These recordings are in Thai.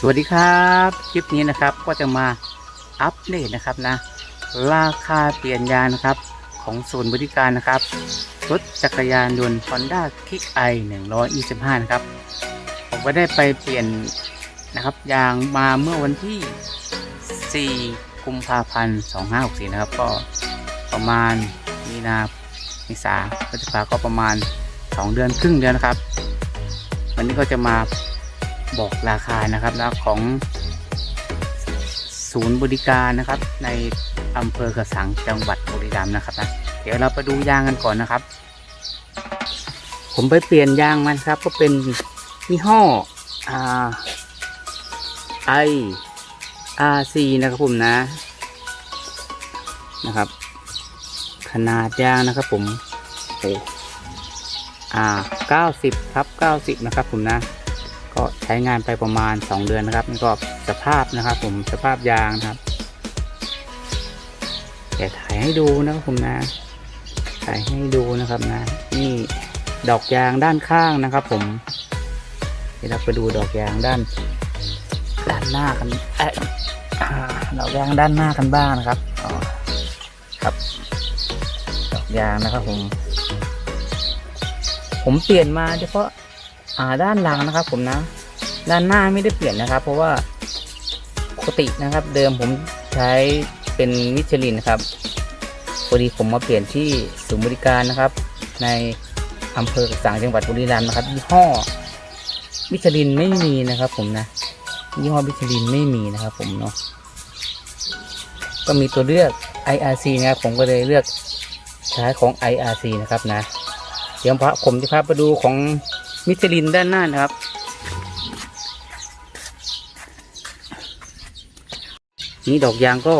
สวัสดีครับคลิปนี้นะครับก็จะมาอัปเดตนะครับนะ ราคาเปลี่ยนยางนะครับของศูนย์บริการนะครับรถจักรยานยนต์ Honda Kick i 125 นะครับ ผมก็ได้ไปเปลี่ยนนะครับยางมาเมื่อวันที่ 4 กุมภาพันธ์ 2564 นะครับ ก็ประมาณมีนาเมษาพฤษภาก็ประมาณ 2 เดือนครึ่งเดือนนะครับ วันนี้ก็จะมา บอกราคานะครับนะของศูนย์บริการนะครับ ในอำเภอกระสังจังหวัดบุรีรัมย์นะครับนะเดี๋ยวเราไปดูยางกันก่อนนะครับ ผมไปเปลี่ยนยางมันครับ ก็เป็นยี่ห้ออ่าไออาร์ซีนะครับผมนะนะครับ ขนาดยางนะครับผมโอ้อ่าเก้าสิบครับเก้าสิบนะครับผมนะ ก็ใช้งานไปประมาณ 2 เดือนนะครับนี่ก็สภาพนะครับ ผมสภาพยางนะครับเดี๋ยวถ่ายให้ดูนะครับผมนะ ถ่ายให้ดูนะครับนะ นี่ดอกยางด้านข้างนะครับ ผม เดี๋ยวเราไปดูดอกยางด้าน ด้านหน้ากันเอดอกยางด้านหน้ากันบ้างนะครับอ๋อครับ ดอกยางนะครับผม ผมเปลี่ยนมาเฉพาะอ่าด้านหลังนะครับ ผมนะ ด้านหน้าไม่ได้เปลี่ยนนะครับ เพราะว่าปกตินะครับ เดิมผมใช้เป็นมิชลินนะครับพอดีผมมาเปลี่ยนที่ศูนย์บริการนะครับ ในอำเภอกสังจังหวัดบุรีรัมย์นะครับยี่ห้อมิชลินไม่มีนะครับ ผมนะยี่ห้อมิชลินไม่มีนะครับ ผมเนาะก็มีตัวเลือก IRC นะครับผมก็เลยเลือกใช้ของ IRC นะครับนะ เดี๋ยวพระผมจะพาไปดูของมิชลินด้านหน้านะครับ นี่ดอกยางก็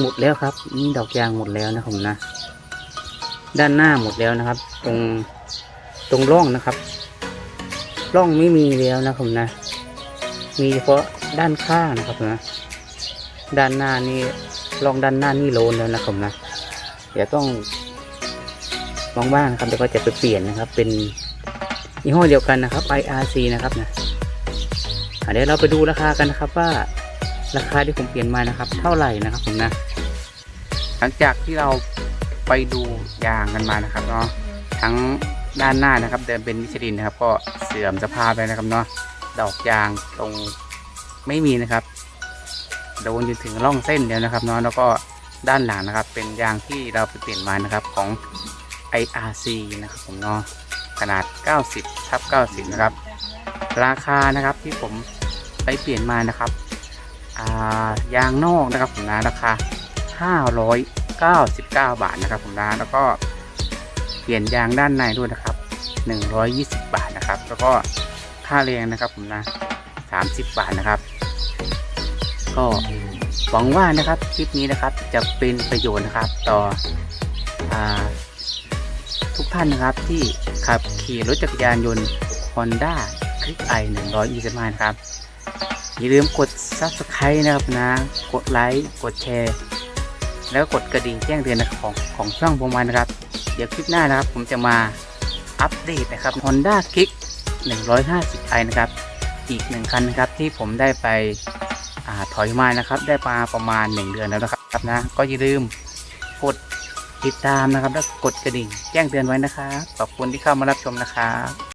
หมดแล้วครับ นี่ดอกยางหมดแล้วนะผมนะ ด้านหน้าหมดแล้วนะครับ ตรงตรงร่องนะครับ ร่องไม่มีแล้วนะผมนะ มีเฉพาะด้านข้างนะครับนะ ด้านหน้านี่ร่องด้านหน้านี่โลนแล้วนะผมนะ เดี๋ยวต้องว่างๆนะครับเดี๋ยวก็จะไปเปลี่ยนนะครับ เป็นยี่ห้อเดียวกันนะครับ IRC นะครับนะอะเดี๋ยวเราไปดูราคากันนะครับว่า ราคาที่ผมเปลี่ยนมานะครับ เท่าไหร่นะครับผมนะ หลังจากที่เราไปดูยางกันมานะครับเนาะทั้งด้านหน้านะครับ เดิมเป็นมิชลินนะครับ ก็เสื่อมสภาพไปนะครับเนาะดอกยางตรงไม่มีนะครับโดนจนถึงร่องเส้นเดียวนะครับเนาะแล้วก็ด้านหลังนะครับ เป็นยางที่เราไปเปลี่ยนมานะครับของ IRC นะครับผมเนาะขนาด 90ทับ90 นะครับ ราคานะครับที่ผมไปเปลี่ยนมานะครับ ยางนอกนะครับผมนะราคา 599 บาทนะครับผมนะแล้วก็เปลี่ยนยางด้านในด้วยนะครับ 120 บาทนะครับ แล้วก็ค่าแรงนะครับผมนะ30 บาทนะครับ ก็หวังว่านะครับคลิปนี้นะครับจะเป็นประโยชน์นะครับต่ออทุกท่านนะครับที่ขับขี่รถจักรยานยนต์ Honda Click i 125นะครับ อย่าลืมกด Subscribe นะครับนะ กดไลค์กดแชร์ แล้วกดกระดิ่งแจ้งเตือนนะครับของของช่องผมมานะครับ เดี๋ยวคลิปหน้านะครับ ผมจะมาอัปเดตนะครับ Honda Kick 150i นะครับ อีกหนึ่งคันนะครับที่ผมได้ไปอถอยมานะครับ ได้มาประมาณ 1 เดือนแล้วนะครับนะ ก็อย่าลืมกดติดตามนะครับ แล้วกดกระดิ่งแจ้งเตือนไว้นะครับ ขอบคุณที่เข้ามารับชมนะครับ